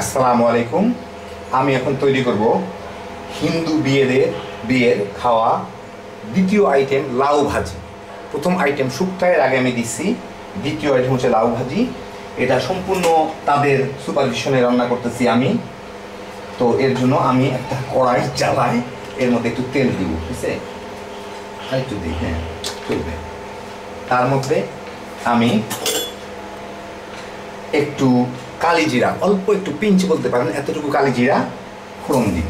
আসসালামু আলাইকুম। আমি এখন তৈরি করব হিন্দু বিয়েদের, বিয়ের খাওয়া দ্বিতীয় আইটেম লাউ ভাজি। প্রথম আইটেম শুক্তায়ের আগে আমি দিচ্ছি দ্বিতীয় আইটেম হচ্ছে লাউ ভাজি। এটা সম্পূর্ণ তাদের সুপারভিশনে রান্না করতেছি আমি। তো এর জন্য আমি একটা কড়াই চালাই এর মধ্যে একটু তেল দিব, ঠিক আছে? একটু দিই হ্যাঁ চলবে। তার মধ্যে আমি একটু কালি জিরা অল্প একটু পিঞ্চ বলতে পারেন এতটুকু কালিজিরা ফোড়ন দিব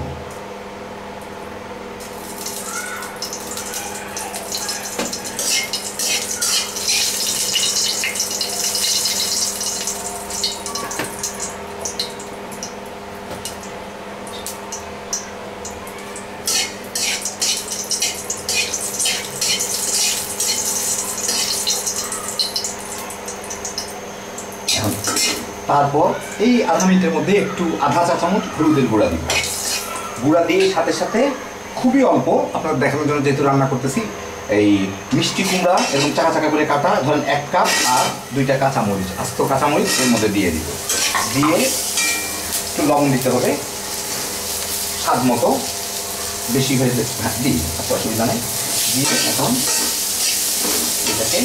এখন তারপর এই আধা মিনিটের মধ্যে একটু আধা চা চামচ হলুদের গুঁড়া দিব গুঁড়া দিয়ে সাথে সাথে খুবই অল্প, আপনার দেখানোর জন্য যেহেতু রান্না করতেছি, এই মিষ্টি কুমড়া এবং চাকা চাকা করে কাটা, ধরেন এক কাপ আর দুইটা কাঁচামরিচ, আস্ত কাঁচামরিচ এর মধ্যে দিয়ে দিব। দিয়ে একটু লবণ দিতে হবে, স্বাদ মতো বেশি হয়ে হ্যাঁ দিই আচ্ছা অসুবিধা নেই। দিয়ে এখন এটাকে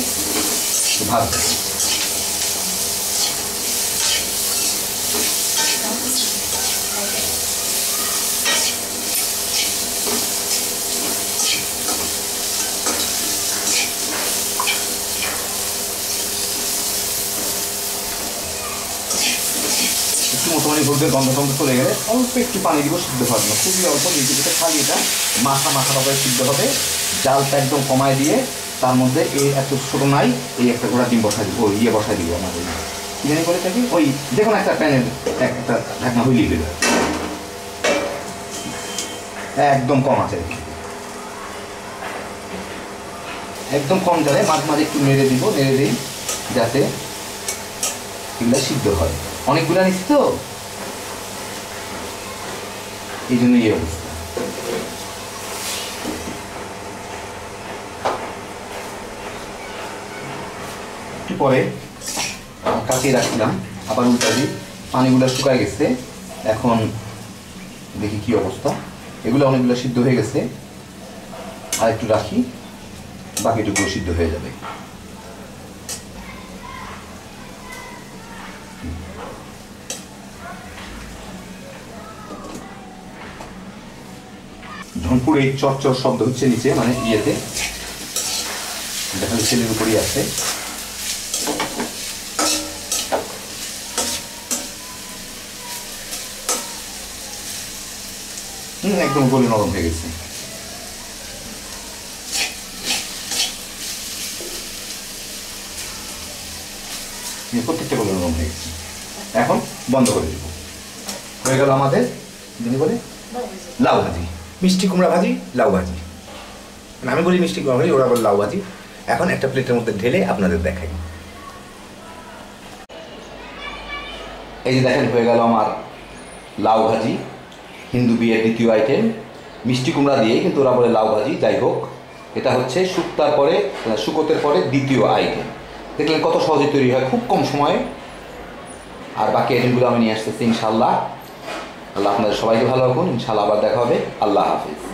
একটু ভাজতে একটু মোটামুটি হলুদের গন্ধ টন্ধ চলে গেলে অল্প একটু পানি দিব সিদ্ধ হওয়ার জন্য। খুবই অল্প যেটা খালি এটা। মাথা মাথা করে সিদ্ধ হবে। জালটা একদম কমায় দিয়ে তার মধ্যে এই এত ছোটো নাই, এই একটা গোড়া ডিম বসাই দিব ইয়ে বসাই দিব কি জানি করে থাকি ওই দেখুন একটা প্যানের একটা ঢাকনা হইলিয়ে দেবে একদম কম আছে। একদম কম জালে মাঝে মাঝে একটু নেড়ে দিব, নেড়ে দিই, যাতে এগুলো সিদ্ধ হয়। অনেকগুলো নিচ্ছি তো? এই জন্য এই অবস্থা। একটু পরে কাটিয়ে রাখলাম আবার উল্টা দিই পানিগুলো শুকায় গেছে। এখন দেখি কি অবস্থা। এগুলো অনেকগুলো সিদ্ধ হয়ে গেছে। আর একটু রাখি বাকিটুকু সিদ্ধ হয়ে যাবে। ঝনপুর এই চরচর শব্দ হচ্ছে নিচে মানে ইয়েতে। দেখা ছেলের উপরই আছে। একদম গলি নরম হয়ে গেছে। প্রত্যেকটা গলি নরম হয়ে গেছে। এখন বন্ধ করে দেবো। হয়ে গেল আমাদের বলে? লাউ ভাজি। মিষ্টি কুমড়া ভাজি, লাউ ভাজি। মানে আমি বলি মিষ্টি কুমড়া ভাজি, ওরা বলে লাউ ভাজি। এখন একটা প্লেটের মধ্যে ঢেলে আপনাদের দেখাই। এই যে দেখেন, হয়ে গেল আমার লাউ ভাজি, হিন্দু বিয়ের দ্বিতীয় আইটেম মিষ্টি কুমড়া দিয়ে কিন্তু ওরা বলে লাউ ভাজি, যাই হোক। এটা হচ্ছে শুক্তার পরে শুকোতের পরে দ্বিতীয় আইটেম দেখলেন কত সহজে তৈরি হয়, খুব কম সময়ে। আর বাকি আইটেমগুলো আমি নিয়ে আসতেছি ইনশাল্লাহ আল্লাহ আপনাদের সবাইকে ভালো রাখুন। ইনশাল্লাহ আবার দেখা হবে। আল্লাহ হাফিজ।